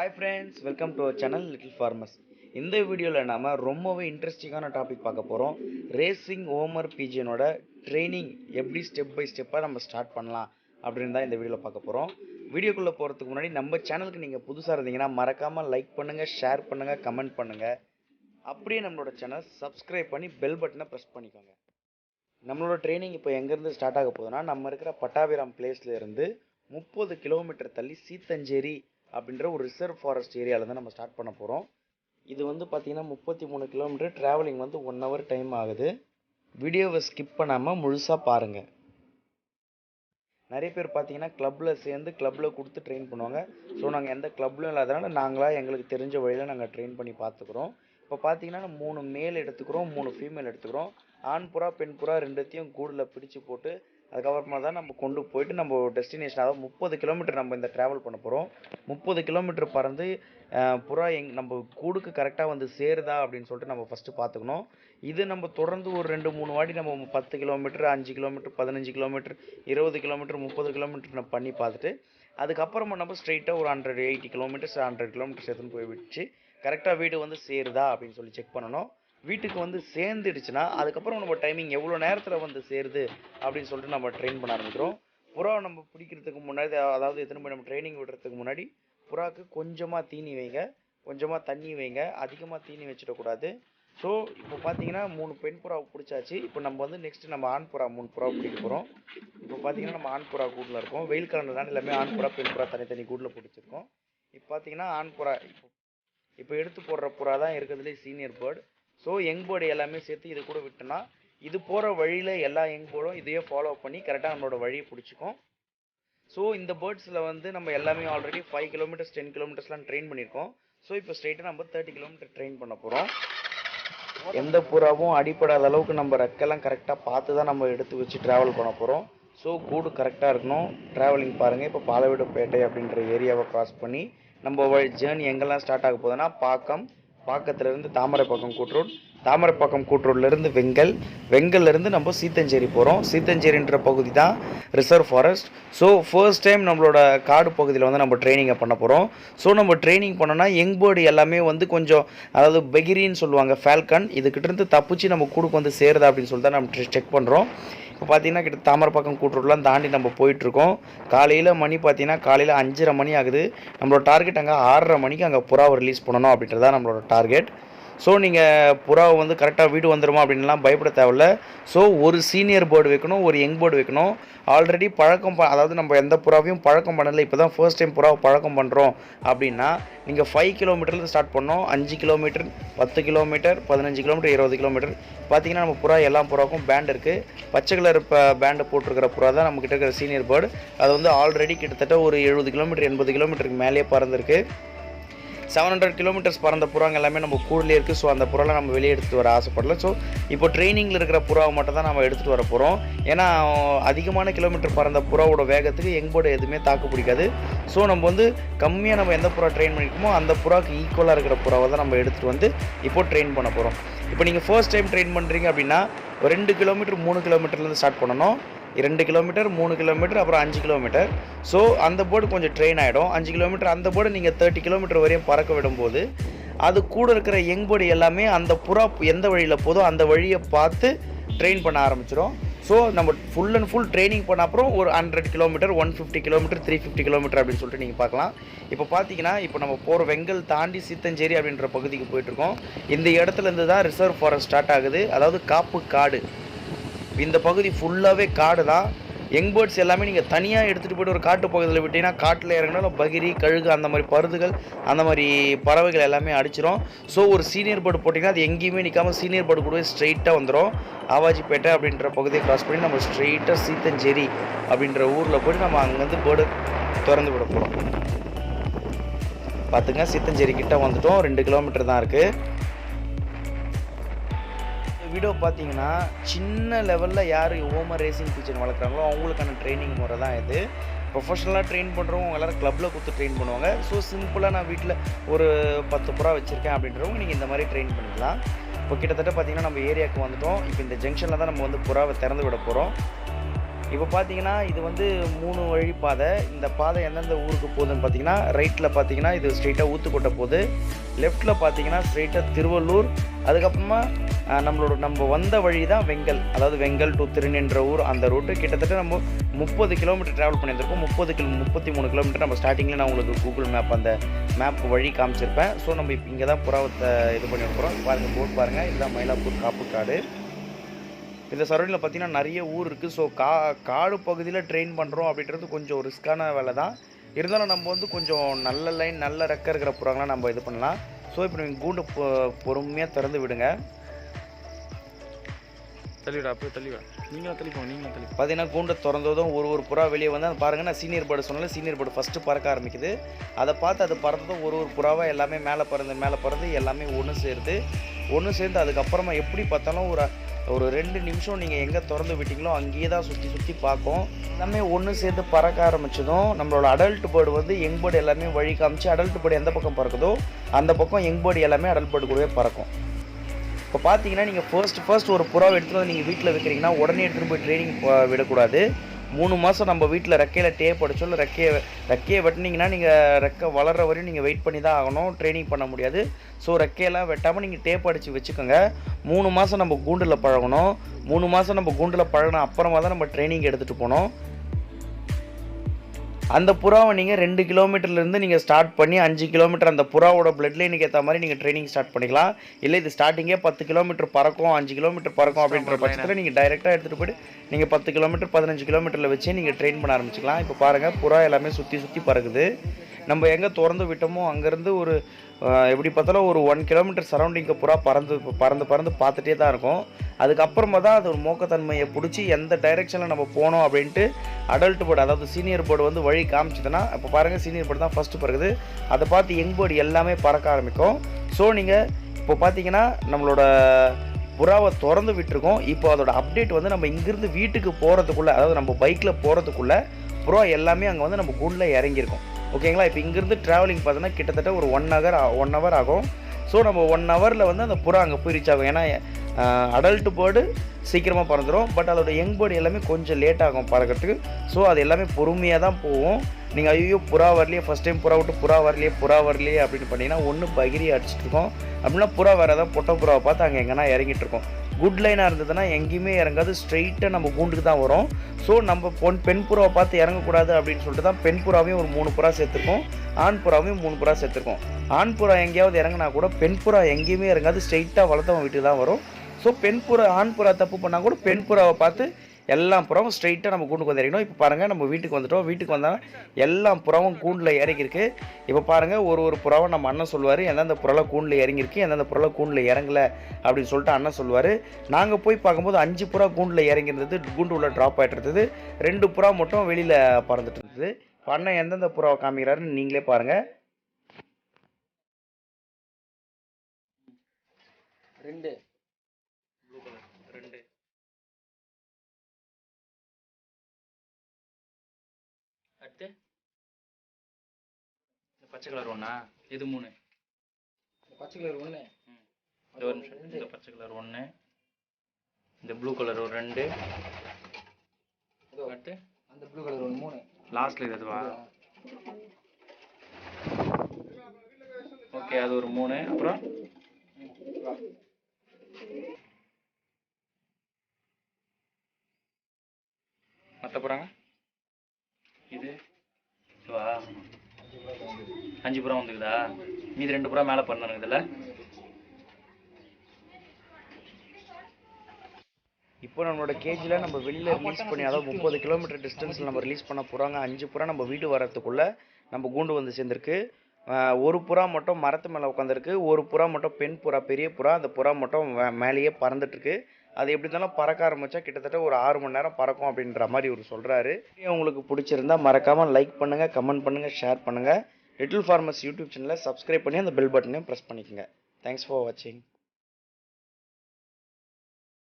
Hi friends welcome to our channel little farmers இந்த வீடியோவில் நாம் ரொம்பவே இன்ட்ரெஸ்டிங்கான டாபிக் பார்க்க போகிறோம் ரேசிங் ஓமர் பிஜியனோட ட்ரைனிங் எப்படி ஸ்டெப் பை ஸ்டெப்பாக நம்ம ஸ்டார்ட் பண்ணலாம் அப்படின்னு தான் இந்த வீடியோவில் பார்க்க போகிறோம் வீடியோக்குள்ளே போகிறதுக்கு முன்னாடி நம்ம சேனலுக்கு நீங்கள் புதுசாக இருந்தீங்கன்னா மறக்காமல் லைக் பண்ணுங்கள் ஷேர் பண்ணுங்கள் கமெண்ட் பண்ணுங்கள் அப்படியே நம்மளோட சேனல் சப்ஸ்கிரைப் பண்ணி பெல் பட்டனை ப்ரெஸ் பண்ணிக்கோங்க. நம்மளோட ட்ரைனிங் இப்போ எங்கேருந்து ஸ்டார்ட் ஆக போகுதுன்னா நம்ம இருக்கிற பட்டாபிராம் பிளேஸ்லேருந்து முப்பது கிலோமீட்டர் தள்ளி சீத்தஞ்சேரி அப்படின்ற ஒரு ரிசர்வ் ஃபாரஸ்ட் ஏரியாவில் தான் நம்ம ஸ்டார்ட் பண்ண போகிறோம் இது வந்து பார்த்திங்கன்னா முப்பத்தி மூணு கிலோமீட்டர் ட்ராவலிங் வந்து ஒன் ஹவர் டைம் ஆகுது. வீடியோவை ஸ்கிப் பண்ணாமல் முழுசாக பாருங்கள் நிறைய பேர் பார்த்தீங்கன்னா கிளப்பில் சேர்ந்து கிளப்பில் கொடுத்து ட்ரெயின் பண்ணுவாங்க. ஸோ நாங்கள் எந்த கிளப்லையும் இல்லாதனால நாங்களாக எங்களுக்கு தெரிஞ்ச வழியில் நாங்கள் ட்ரெயின் பண்ணி பார்த்துக்குறோம் இப்போ பார்த்தீங்கன்னா மூணு மேல் எடுத்துக்கிறோம் மூணு ஃபீமேல் எடுத்துக்கிறோம். ஆண் புறா பெண் புறா ரெண்டுத்தையும் கூடில் பிடிச்சு போட்டு அதுக்கப்புறமா தான் நம்ம கொண்டு போயிட்டு நம்ம டெஸ்டினேஷன் அதாவது முப்பது கிலோமீட்டர் நம்ம இந்த ட்ராவல் பண்ண போகிறோம் முப்பது கிலோமீட்டர் பறந்து புறா எங் நம்ம கூடுக்கு கரெக்டாக வந்து சேருதா அப்படின்னு சொல்லிட்டு நம்ம ஃபஸ்ட்டு பார்த்துக்கணும் இது நம்ம தொடர்ந்து ஒரு ரெண்டு மூணு வாட்டி நம்ம பத்து கிலோமீட்டர் அஞ்சு கிலோமீட்டர் பதினஞ்சு கிலோமீட்டர் இருபது கிலோமீட்டர் முப்பது கிலோமீட்டர் நம்ம பண்ணி பார்த்துட்டு அதுக்கப்புறமா நம்ம ஸ்ட்ரெயிட்டாக ஒரு hundred eighty kilometres hundred kilometres எடுத்துன்னு போய் வச்சு கரெக்டாக வீடு வந்து சேருதா அப்படின்னு சொல்லி செக் பண்ணணும். வீட்டுக்கு வந்து சேர்ந்துடுச்சுன்னா அதுக்கப்புறம் நம்ம டைமிங் எவ்வளோ நேரத்தில் வந்து சேருது அப்படின்னு சொல்லிட்டு நம்ம ட்ரெயின் பண்ண ஆரம்பிக்கிறோம். புறா நம்ம பிடிக்கிறதுக்கு முன்னாடி அதாவது எத்தனை போய் நம்ம ட்ரைனிங் விடுறதுக்கு முன்னாடி புறாக்கு கொஞ்சமாக தீனி வைங்க. கொஞ்சமாக தண்ணி வைங்க. அதிகமாக தீனி வச்சிடக்கூடாது ஸோ இப்போ பார்த்தீங்கன்னா மூணு பெண் புறாவை பிடிச்சாச்சு. இப்போ நம்ம வந்து நெக்ஸ்ட்டு நம்ம ஆண் புறா மூணு புறா பிடிக்க போகிறோம் இப்போ பார்த்தீங்கன்னா நம்ம ஆண் புறா கூட்டில் இருக்கோம். வெயில் காலம்னால எல்லாமே ஆண் புறா பெண் புறா தனித்தனி கூட்டில் பிடிச்சிருக்கோம். இப்போ பார்த்தீங்கன்னா ஆண் புறா இப்போ இப்போ எடுத்து போடுற புறா தான் இருக்கிறதுலே senior bird so young bird எல்லாமே சேர்த்து இது கூட விட்டோன்னா இது போகிற வழியில் எல்லா யங் போர்டும் இதையே ஃபாலோ பண்ணி கரெக்டாக நம்மளோட வழியை பிடிச்சிக்கும். ஸோ இந்த பேர்ட்ஸில் வந்து நம்ம எல்லாமே ஆல்ரெடி ஃபைவ் கிலோமீட்டர்ஸ் டென் கிலோமீட்டர்ஸ்லாம் ட்ரெயின் பண்ணியிருக்கோம். ஸோ இப்போ ஸ்ட்ரைட்டாக நம்ம தேர்ட்டி கிலோமீட்டர் ட்ரெயின் பண்ண போகிறோம் எந்த புறாவும் அடிப்படாத அளவுக்கு நம்ம ரெக்கெல்லாம் கரெக்டாக பார்த்து தான் நம்ம எடுத்து வச்சு ட்ராவல் பண்ண போகிறோம் ஸோ கூடு கரெக்டாக இருக்கணும். ட்ராவலிங் பாருங்கள் இப்போ பாலவீடுப்பேட்டை அப்படின்ற ஏரியாவை க்ராஸ் பண்ணி நம்ம ஜேர்னி எங்கெல்லாம் ஸ்டார்ட் ஆக போகுதுன்னா பாக்கம் பாக்கத்துலேருந்து தாமரைப்பாக்கம் கூட்ரோட் தாமரைப்பாக்கம் கூட்ரோட்லேருந்து வெங்கல். வெங்கல்லேருந்து நம்ம சீத்தஞ்சேரி போகிறோம் சீத்தஞ்சேரின்ற பகுதி தான் reserve forest so first time நம்மளோட காடு பகுதியில் வந்து நம்ம ட்ரைனிங்கை பண்ண போகிறோம் ஸோ நம்ம ட்ரைனிங் பண்ணோன்னா யங் பேர்டு எல்லாமே வந்து கொஞ்சம் அதாவது பெகிரின்னு சொல்லுவாங்க ஃபால்கன் இதுக்கிட்டேருந்து தப்பிச்சு நம்ம கூடுக்கு வந்து சேருதா அப்படின்னு சொல்லிட்டு தான் நம்ம செக் பண்ணுறோம் இப்போ பார்த்தீங்கன்னா கிட்ட தாமரைப்பாக்கம் கூட்டுறோட்லாம் தாண்டி நம்ம போயிட்டுருக்கோம். காலையில் மணி பார்த்தீங்கன்னா காலையில் அஞ்சரை மணி ஆகுது. நம்மளோட டார்கெட் அங்கே ஆறரை மணிக்கு அங்கே புறாவை ரிலீஸ் பண்ணணும் அப்படின்றதான் நம்மளோட டார்கெட் ஸோ நீங்கள் புறாவை வந்து கரெக்டாக வீடு வந்துடுமா அப்படின்லாம் பயப்பட தேவையில்ல. ஸோ ஒரு சீனியர் பேர்டு வைக்கணும் ஒரு யங் பேர்டு வைக்கணும். ஆல்ரெடி பழக்கம் ப அதாவது நம்ம எந்த புறாவையும் பழக்கம் பண்ணலை இப்போ தான் ஃபர்ஸ்ட் டைம் புறாவை பழக்கம் பண்ணுறோம் அப்படின்னா நீங்கள் ஃபைவ் கிலோமீட்டர்லேருந்து ஸ்டார்ட் பண்ணோம். அஞ்சு கிலோமீட்டர் பத்து கிலோமீட்டர் பதினஞ்சு கிலோமீட்டர் இருபது கிலோமீட்டர் பார்த்தீங்கன்னா நம்ம புறா எல்லா புறாவுக்கும் பேண்ட் இருக்குது பச்சை கலர் இப்போ பேண்டு போட்டிருக்கிற புறா தான் நம்மக்கிட்ட இருக்கிற சீனியர் பேர்டு அது வந்து ஆல்ரெடி கிட்டத்தட்ட ஒரு எழுபது கிலோமீட்டர் எண்பது கிலோமீட்டருக்கு மேலேயே பறந்துருக்கு. செவன் ஹண்ட்ரட் கிலோமீட்டர்ஸ் பறந்த புறாங்க எல்லாமே நம்ம கூடலே இருக்குது ஸோ அந்த புறாலாம் நம்ம வெளியே எடுத்துகிட்டு வர ஆசைப்படல. ஸோ இப்போ ட்ரைனிங்கில் இருக்கிற புறாவை மட்டும் தான் நம்ம எடுத்துகிட்டு வர போகிறோம் ஏன்னா அதிகமான கிலோமீட்டர் பறந்த புறாவோட வேகத்துக்கு எங்கோட எதுவுமே தாக்கு பிடிக்காது. ஸோ நம்ம வந்து கம்மியாக நம்ம எந்த புறா ட்ரெயின் பண்ணியிருக்கோமோ அந்த புறாவுக்கு ஈக்குவலாக இருக்கிற புறாவை தான் நம்ம எடுத்துகிட்டு வந்து இப்போ ட்ரெயின் பண்ண போகிறோம் இப்போ நீங்கள் ஃபர்ஸ்ட் டைம் ட்ரெயின் பண்ணுறீங்க அப்படின்னா ஒரு ரெண்டு கிலோமீட்டர் மூணு கிலோமீட்டர்லேருந்து ஸ்டார்ட் பண்ணணும். இரண்டு கிலோமீட்டர் மூணு கிலோமீட்டர் அப்புறம் அஞ்சு கிலோமீட்டர். ஸோ அந்த போர்டு கொஞ்சம் ட்ரெயின் ஆகிடும் அஞ்சு கிலோமீட்டர் அந்த போர்டு நீங்கள் தேர்ட்டி கிலோமீட்டர் வரையும் பறக்க விடும்போது அது கூட இருக்கிற யங் போர்டு எல்லாமே அந்த புறா எந்த வழியில் போதோ அந்த வழியை பார்த்து ட்ரெயின் பண்ண ஆரம்பிச்சிடும் ஸோ நம்ம ஃபுல் அண்ட் ஃபுல் ட்ரைனிங் பண்ண அப்புறம் ஒரு hundred kilometre one fifty kilometre three fifty kilometre அப்படின்னு சொல்லிட்டு நீங்கள் பார்க்கலாம். இப்போ பார்த்தீங்கன்னா இப்போ நம்ம போகிற வெங்கல் தாண்டி சித்தஞ்சேரி அப்படின்ற பகுதிக்கு போயிட்டுருக்கோம் இந்த இடத்துல இருந்து தான் ரிசர்வ் ஃபாரஸ்ட் ஸ்டார்ட் ஆகுது. அதாவது காப்பு காடு. இந்த பகுதி ஃபுல்லாகவே காடு தான். யங் பேர்ட்ஸ் எல்லாமே நீங்கள் தனியாக எடுத்துகிட்டு போய்ட்டு ஒரு காட்டு பகுதியில் விட்டீங்கன்னா காட்டில் இறங்கினாலும் பகிரி கழுகு அந்த மாதிரி பருதுகள் அந்த மாதிரி பறவைகள் எல்லாமே அடிச்சிடும் ஸோ ஒரு சீனியர் பேர்டு போட்டிங்கன்னா அது எங்கேயுமே நிற்காம சீனியர் பேர்டு கூடவே ஸ்ட்ரைட்டாக வந்துடும் ஆவாஜிப்பேட்டை அப்படின்ற பகுதியை க்ராஸ் பண்ணி நம்ம ஸ்ட்ரெயிட்டாக சீத்தஞ்சேரி அப்படின்ற ஊரில் போய்ட்டு நம்ம அங்கேருந்து பேர்டு திறந்து விட போகிறோம் பார்த்துங்க சீத்தஞ்சேரி கிட்ட வந்துட்டோம். ரெண்டு கிலோமீட்டர் தான் இருக்குது வீடியோ பார்த்தீங்கன்னா சின்ன லெவலில் யார் ஓமர் ரேசிங் கிச்சன் வளர்க்குறாங்களோ அவங்களுக்கான ட்ரைனிங் முறை தான் இது. ப்ரொஃபஷனலாக ட்ரெயின் பண்ணுறவங்க எல்லோரும் கிளப்பில் கொடுத்து ட்ரெயின் பண்ணுவாங்க. ஸோ சிம்பிளாக நான் வீட்டில் ஒரு பத்து புறா வச்சுருக்கேன் அப்படின்றவங்க நீங்கள் இந்த மாதிரி ட்ரெயின் பண்ணிக்கலாம். இப்போ கிட்டத்தட்ட பார்த்தீங்கன்னா நம்ம ஏரியாவுக்கு வந்துட்டோம். இப்போ இந்த ஜங்ஷனில் தான் நம்ம வந்து புறாவை திறந்து விட போகிறோம் இப்போ பார்த்தீங்கன்னா இது வந்து மூணு வழி பாதை. இந்த பாதை எந்தெந்த ஊருக்கு போகுதுன்னு பார்த்தீங்கன்னா ரைட்டில் பார்த்தீங்கன்னா இது ஸ்ட்ரெயிட்டாக ஊத்துக்கொட்ட போகுது. லெஃப்ட்டில் பார்த்தீங்கன்னா ஸ்ட்ரெயிட்டாக திருவள்ளூர். அதுக்கப்புறமா நம்மளோட நம்ம வந்த வழி தான் வெங்கல். அதாவது வெங்கல் டு திருநின்ற ஊர் அந்த ரூட்டு கிட்டத்தட்ட நம்ம முப்பது கிலோமீட்டர் ட்ராவல் பண்ணியிருந்திருக்கோம் முப்பது கிலோ முப்பத்தி மூணு கிலோமீட்டர் நம்ம ஸ்டார்டிங்கில் நான் உங்களுக்கு கூகுள் மேப் அந்த மேப் வழி காமிச்சிருப்பேன். ஸோ நம்ம இப்போ இங்கே தான் புறாவத்தை இது பண்ணியிருக்கிறோம். போகிறோம் பாருங்கள் போட் பாருங்கள் இதுதான் மயிலாப்பூர் காப்புக்காடு. இந்த சரௌண்டிங்கில் பார்த்தீங்கன்னா நிறைய ஊர் இருக்குது ஸோ கா காடு பகுதியில் ட்ரெயின் பண்ணுறோம் அப்படின்றது கொஞ்சம் ரிஸ்க்கான வேலை தான். இருந்தாலும் நம்ம வந்து கொஞ்சம் நல்ல லைன் நல்ல ரெக்க இருக்கிற புறாங்களாம் நம்ம இது பண்ணலாம். ஸோ இப்போ நீங்கள் கூண்டு பொறுமையாக திறந்து விடுங்க. தள்ளிவிடா அப்படியே தள்ளிவிடா. நீங்களும் தள்ளிப்போங்க நீங்களும் தள்ளி பார்த்தீங்கன்னா கூண்டை திறந்ததும் ஒரு ஒரு புறா வெளியே வந்து அது பாருங்க நான் சீனியர் பேர்டு சொன்னால சீனியர் பேர்டு ஃபஸ்ட்டு பறக்க ஆரம்பிக்குது. அதை பார்த்து அது பறந்ததும் ஒரு ஒரு புறாவாக எல்லாமே மேலே பறந்து மேலே பறந்து எல்லாமே ஒன்று சேருது ஒன்று சேர்ந்து அதுக்கப்புறமா எப்படி பார்த்தாலும் ஒரு ஒரு ரெண்டு நிமிஷம் நீங்கள் எங்கே திறந்து விட்டீங்களோ அங்கேயே தான் சுற்றி சுற்றி பார்க்கும். எல்லாமே ஒன்று சேர்ந்து பறக்க ஆரம்பிச்சதும் நம்மளோட அடல்ட் பேர்டு வந்து யங் பேர்டு எல்லாமே வழி காமிச்சு அடல்ட் பேர்டு எந்த பக்கம் பறக்குதோ அந்த பக்கம் யங் பேர்டு எல்லாமே அடல்ட் பேர்டு கூடவே பறக்கும். இப்போ பார்த்தீங்கன்னா நீங்கள் ஃபர்ஸ்ட் ஃபர்ஸ்ட் ஒரு புறாவை எடுத்துகிட்டு வந்து நீங்கள் வீட்டில் வைக்கிறீங்கன்னா உடனே எடுத்துகிட்டு போய் ட்ரைனிங் விடக்கூடாது. மூணு மாதம் நம்ம வீட்டில் ரெக்கையில் டேப் அடிச்சோ இல்லை ரெக்கையை ரெக்கையை வெட்டினீங்கன்னா நீங்கள் ரெக்கை வளர்ற வரையும் நீங்கள் வெயிட் பண்ணி தான் ஆகணும். ட்ரைனிங் பண்ண முடியாது. ஸோ ரெக்கையெல்லாம் வெட்டாமல் நீங்கள் டேப் அடித்து வச்சுக்கோங்க. மூணு மாதம் நம்ம கூண்டில் பழகணும். மூணு மாதம் நம்ம கூண்டில் பழகின அப்புறமா தான் நம்ம ட்ரைனிங் எடுத்துகிட்டு போனோம் அந்த புறாவை நீங்கள் ரெண்டு கிலோமீட்டர்லேருந்து நீங்கள் ஸ்டார்ட் பண்ணி அஞ்சு கிலோமீட்டர் அந்த புறாவோட பிளட் லைனுக்கு ஏற்ற மாதிரி நீங்கள் ட்ரைனிங் ஸ்டார்ட் பண்ணிக்கலாம். இல்லை இது ஸ்டார்டிங்கே பத்து கிலோமீட்டர் பறக்கும் அஞ்சு கிலோமீட்டர் பறக்கும் அப்படின்ற பட்சத்தில் நீங்கள் டைரெக்டாக எடுத்துகிட்டு போயிட்டு நீங்கள் பத்து கிலோமீட்டர் பதினஞ்சு கிலோமீட்டரில் வச்சு நீங்கள் ட்ரெயின் பண்ண ஆரம்பிச்சிக்கலாம். இப்போ பாருங்கள் புறா எல்லாமே சுற்றி சுற்றி பறக்குது. நம்ம எங்கே திறந்து விட்டோமோ அங்கேருந்து ஒரு எப்படி பார்த்தாலும் ஒரு ஒன் கிலோமீட்டர் சரௌண்டிங்க்கு புறா பறந்து பறந்து பறந்து பார்த்துட்டே தான் இருக்கும். அதுக்கப்புறமா தான் அது ஒரு மோக்கத்தன்மையை பிடிச்சி எந்த டைரெக்ஷனில் நம்ம போனோம் அப்படின்ட்டு அடல்ட் போர்டு அதாவது சீனியர் போர்டு வந்து வழி காமிச்சதுன்னா இப்போ பாருங்கள் சீனியர் போர்டு தான் ஃபஸ்ட்டு பறக்குது அதை பார்த்து யங் போர்டு எல்லாமே பறக்க ஆரம்பிக்கும். ஸோ நீங்கள் இப்போ பார்த்தீங்கன்னா நம்மளோட புறாவை திறந்து விட்டுருக்கோம். இப்போ அதோட அப்டேட் வந்து நம்ம இங்கேருந்து வீட்டுக்கு போகிறதுக்குள்ளே அதாவது நம்ம பைக்கில் போகிறதுக்குள்ளே புறா எல்லாமே அங்கே வந்து நம்ம கூண்டில் இறங்கியிருக்கோம். ஓகேங்களா? இப்போ இங்கேருந்து ட்ராவலிங் பார்த்தோன்னா கிட்டத்தட்ட ஒரு ஒன் ஹவர் ஒன் ஹவர் ஆகும். ஸோ நம்ம ஒன் ஹவரில் வந்து அந்த புறா அங்கே போய் ரீச் ஆகும். ஏன்னா அடல்ட்டு பேர்டு சீக்கிரமாக பறந்துடும் பட் அதோட யங் பேர்டு எல்லாமே கொஞ்சம் லேட் ஆகும் பறக்கிறதுக்கு. ஸோ அது எல்லாமே பொறுமையாக தான் போகும். நீங்கள் ஐயோ புறா வரலையே ஃபஸ்ட் டைம் புறா விட்டு புறா வரலையே புறா வரலையே அப்படின்னு பண்ணீங்கன்னா ஒன்று பகிரி அடிச்சிட்டு இருக்கோம். அப்படின்னா புறா வேறு ஏதாவது பொட்டை புறாவை பார்த்து அங்கே எங்கன்னா இறங்கிட்டு இருக்கோம். குட் லைனாக இருந்ததுன்னா எங்கேயுமே இறங்காது. ஸ்ட்ரெயிட்டாக நம்ம கூண்டுக்கு தான் வரும். ஸோ நம்ம பொன் பெண் புறாவை பார்த்து இறங்கக்கூடாது அப்படின்னு சொல்லிட்டு தான் பெண் புறாவையும் ஒரு மூணு புறா சேர்த்துருக்கோம். ஆண் புறாவையும் மூணு புறா சேர்த்துருக்கோம். ஆண் புறா எங்கேயாவது இறங்கினா கூட பெண் புறா எங்கேயுமே இறங்காது. ஸ்ட்ரெயிட்டாக வளர்த்தவன் வீட்டுக்கு தான் வரும். ஸோ பெண் புறா ஆண் புறா தப்பு பண்ணால் கூட பெண் புறாவை பார்த்து எல்லா புறாவும் ஸ்ட்ரைட்டாக நம்ம கூண்டுக்கு வந்து இறங்கணும். இப்போ பாருங்கள் நம்ம வீட்டுக்கு வந்துட்டோம். வீட்டுக்கு வந்தால் எல்லா புறாவும் கூண்டில் இறங்கியிருக்கு. இப்போ பாருங்கள் ஒரு ஒரு புறாவை நம்ம அண்ணன் சொல்லுவார் எந்தெந்த புறலை கூண்டில் இறங்கியிருக்கு எந்தெந்த புறலை கூண்டில் இறங்கல அப்படின்னு சொல்லிட்டு அண்ணன் சொல்லுவார். நாங்கள் போய் பார்க்கும்போது அஞ்சு புறா கூண்டில் இறங்கியிருந்தது கூண்டு உள்ள ட்ராப் ஆகிட்டு இருந்தது ரெண்டு புறா மட்டும் வெளியில் பறந்துட்டு இருந்தது இப்போ அண்ணன் எந்தெந்த புறாவை காமிக்கிறாருன்னு நீங்களே பாருங்கள் ரெண்டு. அடுத்து? இந்த பச்சை கலர் ஒன்றா இது மூணு. பச்சை கலர் ஒன்று இந்த ஒரு நிமிஷம். இந்த பச்சை கலர் ஒன்று இந்த ப்ளூ கலர் ஒரு ரெண்டு. அடுத்து? அந்த ப்ளூ கலர் ஒன்று மூணு. லாஸ்ட்ல இது அதுவா? ஓகே அது ஒரு மூணு. அப்புறம்? மற்ற புறாங்க? இது? இதுவா அஞ்சு புறா வந்துக்குதா? மீதி ரெண்டு புறா மேலே பண்ணானுங்க இதில். இப்போ நம்மளோட கேஜில் நம்ம வெளியில் ரிலீஸ் பண்ணி அதாவது முப்பது கிலோமீட்டர் டிஸ்டன்ஸில் நம்ம ரிலீஸ் பண்ண போகிறாங்க அஞ்சு புறா நம்ம வீடு வரத்துக்குள்ளே நம்ம கூண்டு வந்து சேர்ந்துருக்கு. ஒரு புறா மட்டும் மரத்து மேலே உட்காந்துருக்கு ஒரு புறா மட்டும் பெண் புறா பெரிய புறா அந்த புறா மட்டும் மேலேயே பறந்துட்டுருக்கு. அது எப்படி இருந்தாலும் பறக்க ஆரம்பிச்சா கிட்டத்தட்ட ஒரு ஆறு மணி நேரம் பறக்கும் அப்படின்ற மாதிரி இவர் சொல்கிறாரு உங்களுக்கு பிடிச்சிருந்தா மறக்காமல் லைக் பண்ணுங்கள் கமெண்ட் பண்ணுங்கள் ஷேர் பண்ணுங்கள் லிட்டில் ஃபார்மஸ் யூடியூப் சேனலை சப்ஸ்கிரைப் பண்ணி அந்த பெல் பட்டனையும் ப்ரெஸ் பண்ணிக்கோங்க. தேங்க்ஸ் ஃபார் வாட்சிங்